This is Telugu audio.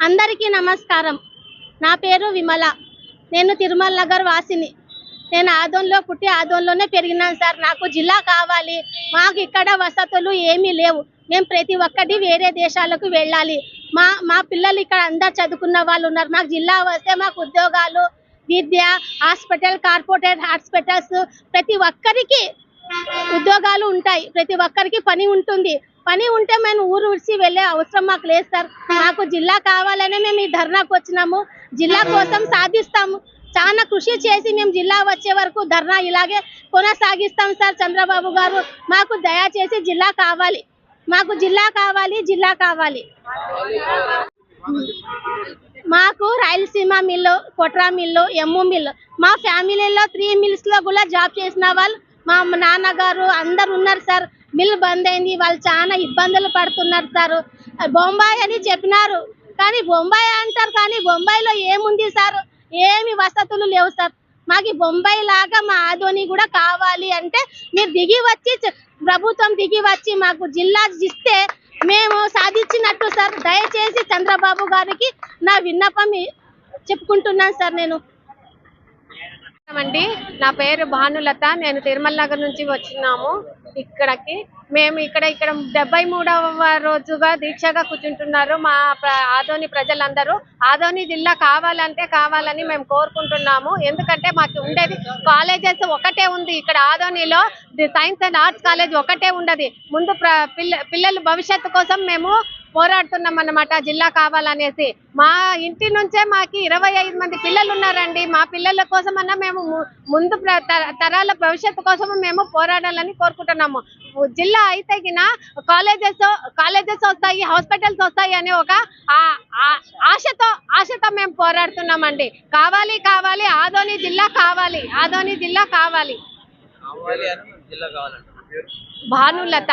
అందరికీ నమస్కారం. నా పేరు విమల. నేను తిరుమల నగర్ వాసిని. నేను ఆదోన్లో పుట్టి ఆదోన్లోనే పెరిగినాను సార్. నాకు జిల్లా కావాలి. మాకు ఇక్కడ వసతులు ఏమీ లేవు. మేము ప్రతి ఒక్కటి వేరే దేశాలకు వెళ్ళాలి. మా మా పిల్లలు ఇక్కడ అందరు చదువుకున్న వాళ్ళు ఉన్నారు. మాకు జిల్లా వస్తే మాకు ఉద్యోగాలు విద్య హాస్పిటల్ కార్పొరేట్ హాస్పిటల్స్ ప్రతి ఒక్కరికి ఉద్యోగాలు ఉంటాయి. ప్రతి ఒక్కరికి పని ఉంటుంది. పని ఉంటే మేము ఊరు విడిచి వెళ్ళే అవసరం మాకు లేదు సార్. మాకు జిల్లా కావాలనే మేము ఈ ధర్నాకు వచ్చినాము. జిల్లా కోసం సాధిస్తాము. చాలా కృషి చేసి మేము జిల్లా వచ్చే వరకు ధర్నా ఇలాగే కొనసాగిస్తాం సార్ చంద్రబాబు గారు. మాకు దయచేసి జిల్లా కావాలి. మాకు జిల్లా కావాలి జిల్లా కావాలి. మాకు రాయలసీమ మిల్లు కొట్రా మిల్లు ఎమ్ము మిల్లు. మా ఫ్యామిలీలో త్రీ మిల్స్లో కూడా జాబ్ చేసిన వాళ్ళు మా నాన్నగారు అందరు ఉన్నారు సార్. మిల్ బంద్ అయింది. వాళ్ళు చాలా ఇబ్బందులు పడుతున్నారు సార్. బొంబాయి అని చెప్పినారు. కానీ బొంబాయి అంటారు కానీ బొంబాయిలో ఏముంది సార్? ఏమి వసతులు లేవు సార్. మాకు బొంబాయి లాగా మా ఆధోని కూడా కావాలి అంటే మీరు దిగి వచ్చి ప్రభుత్వం దిగి వచ్చి మాకు జిల్లా ఇస్తే మేము సాధించినట్టు సార్. దయచేసి చంద్రబాబు గారికి నా విన్నపం చెప్పుకుంటున్నాను సార్ నేను. అండి నా పేరు భానులత. నేను తిరుమల నగర్ నుంచి వచ్చినాము ఇక్కడికి. మేము ఇక్కడ ఇక్కడ డెబ్బై మూడవ రోజుగా దీక్షగా కూర్చుంటున్నారు మా ఆదోని ప్రజలందరూ. ఆదోని జిల్లా కావాలంటే కావాలని మేము కోరుకుంటున్నాము. ఎందుకంటే మాకు ఉండేది కాలేజెస్ ఒకటే ఉంది. ఇక్కడ ఆదోనిలో సైన్స్ అండ్ ఆర్ట్స్ కాలేజ్ ఒకటే ఉండదు. ముందు ప్ర- పిల్ల పిల్లల భవిష్యత్తు కోసం మేము పోరాడుతున్నాం అన్నమాట జిల్లా కావాలనేసి మా ఇంటి నుంచే మాకి ఇరవై ఐదు మంది పిల్లలు ఉన్నారండి మా పిల్లల కోసమన్నా మేము ముందు తరాల భవిష్యత్తు కోసం మేము పోరాడాలని కోరుకుంటున్నాము. జిల్లా అయితే గిన కాలేజెస్ కాలేజెస్ వస్తాయి హాస్పిటల్స్ వస్తాయి అనే ఒక ఆశతో ఆశతో మేము పోరాడుతున్నామండి. కావాలి కావాలి ఆదోని జిల్లా కావాలి ఆదోని జిల్లా కావాలి. భానులత.